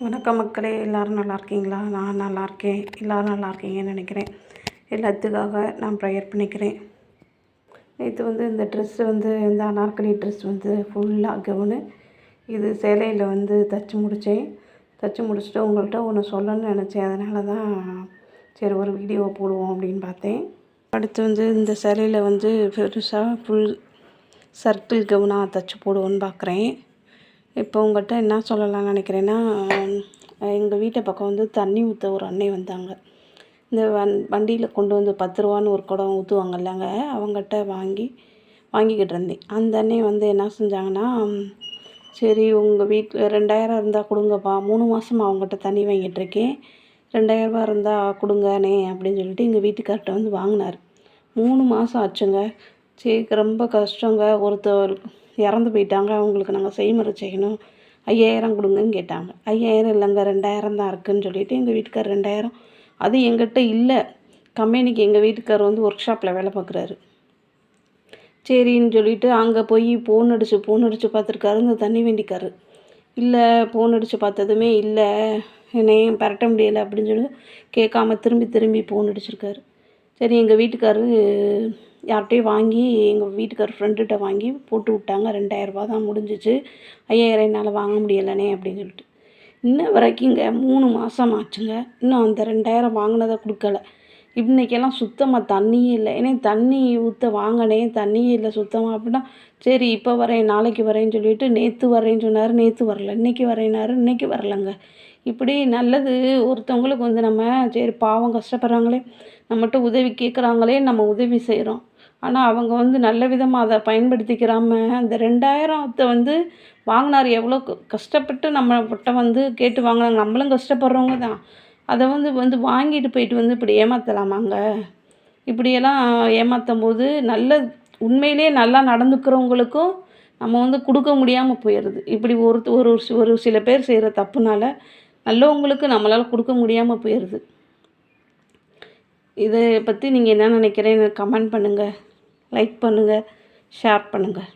வணக்கம் மக்களே எல்லோரும் நல்லா இருக்கீங்களா? நான் நல்லா இருக்கேன். எல்லோரும் நல்லா இருக்கீங்கன்னு நினைக்கிறேன். எல்லாத்துக்காக நான் ப்ரேயர் பண்ணிக்கிறேன். நேற்று வந்து இந்த ட்ரெஸ்ஸு வந்து இந்த அனார்கலி ட்ரெஸ் வந்து ஃபுல்லாக கவுனு. இது சேலையில் வந்து தைச்சி முடித்தேன் தைச்சி முடிச்சுட்டு உங்கள்கிட்ட ஒன்று சொல்லணும்னு நினச்சேன். அதனால தான் சரி ஒரு வீடியோ போடுவோம் அப்படின்னு பார்த்தேன். அடுத்து வந்து இந்த சேலையில் வந்து பெருசாக ஃபுல் சர்க்கிள் கவுனாக தைச்சி போடுவோன்னு பார்க்குறேன் இப்போ உங்கள்கிட்ட என்ன சொல்லலாம்னு நினைக்கிறேன்னா எங்கள் வீட்டை பக்கம் வந்து தண்ணி ஊற்ற ஒரு அண்ணே வந்தாங்க. இந்த வண் வண்டியில் கொண்டு வந்து பத்து ரூபான்னு ஒரு குடம் ஊற்றுவாங்கல்லங்க அவங்ககிட்ட வாங்கி வாங்கிக்கிட்டு இருந்தேன். அந்த அண்ணே வந்து என்ன செஞ்சாங்கன்னா சரி உங்கள் வீட்டில் ரெண்டாயிரம் இருந்தால் கொடுங்கப்பா மூணு மாதமாக அவங்ககிட்ட தண்ணி வாங்கிட்டுருக்கேன் ரெண்டாயிரரூபா இருந்தால் கொடுங்கண்ணே அப்படின்னு சொல்லிட்டு எங்கள் வீட்டுக்கார்ட்ட வந்து வாங்கினார். மூணு மாதம் ஆச்சுங்க. சரி ரொம்ப கஷ்டங்க. ஒருத்தர் இறந்து போயிட்டாங்க. அவங்களுக்கு நாங்கள் செய்முறை செய்யணும். ஐயாயிரம் கொடுங்கன்னு கேட்டாங்க. ஐயாயிரம் இல்லைங்க ரெண்டாயிரம் தான் இருக்குதுன்னு சொல்லிவிட்டு எங்கள் வீட்டுக்கார் ரெண்டாயிரம். அது எங்கிட்ட இல்லை. கம்பெனிக்கு எங்கள் வீட்டுக்கார் வந்து ஒர்க் ஷாப்பில் வேலை பார்க்குறாரு. சரின்னு சொல்லிவிட்டு அங்கே போய் ஃபோன் அடித்து ஃபோன் அடித்து பார்த்துருக்காரு. இந்த தண்ணி வேண்டிக்காரு இல்லை ஃபோன் அடித்து பார்த்ததுமே இல்லை. என்னையும் பரட்ட முடியலை அப்படின்னு சொல்லி கேட்காம திரும்பி திரும்பி ஃபோன் அடிச்சிருக்காரு. சரி எங்கள் வீட்டுக்காரு யார்கிட்டையும் வாங்கி எங்கள் வீட்டுக்கார் ஃப்ரெண்டுகிட்ட வாங்கி போட்டு விட்டாங்க. ரெண்டாயிரரூபா தான் முடிஞ்சிச்சு. ஐயாயிரம் என்னால் வாங்க முடியலனே அப்படின்னு சொல்லிட்டு. இன்ன வரைக்குங்க மூணு மாதம் ஆச்சுங்க. இன்னும் அந்த ரெண்டாயிரம் வாங்கினதை கொடுக்கல. இன்றைக்கெல்லாம் சுத்தமாக தண்ணியே இல்லை. ஏன்னா தண்ணி ஊற்ற வாங்கினேன் தண்ணியே இல்லை சுத்தமாக அப்படின்னா சரி இப்போ வரேன் நாளைக்கு வரேன்னு சொல்லிட்டு நேற்று வரேன்னு சொன்னார் நேற்று வரல. இன்றைக்கி வரேனாரு இன்றைக்கி வரலங்க. இப்படி நல்லது. ஒருத்தவங்களுக்கு வந்து நம்ம சரி பாவம் கஷ்டப்படுறாங்களே நம்மகிட்ட உதவி கேட்குறாங்களே நம்ம உதவி செய்கிறோம் ஆனால் அவங்க வந்து நல்ல விதமாக அதை பயன்படுத்திக்கிறாம அந்த ரெண்டாயிரத்தை வந்து வாங்கினார். எவ்வளோ கஷ்டப்பட்டு நம்மகிட்ட வந்து கேட்டு வாங்கினாங்க நம்மளும் கஷ்டப்படுறவங்க தான். அதை வந்து வந்து வாங்கிட்டு போயிட்டு வந்து இப்படி ஏமாற்றலாமாங்க இப்படியெல்லாம் ஏமாற்றும் போது நல்ல உண்மையிலே நல்லா நடந்துக்கிறவங்களுக்கும் நம்ம வந்து கொடுக்க முடியாமல் போயிடுது. இப்படி ஒரு ஒரு ஒரு சில பேர் செய்கிற தப்புனால நல்லவங்களுக்கு நம்மளால் கொடுக்க முடியாமல் போயிடுது. இதை பற்றி நீங்கள் என்ன நினைக்கிறேன்னு கமெண்ட் பண்ணுங்கள் லைக் பண்ணுங்கள் ஷேர் பண்ணுங்கள்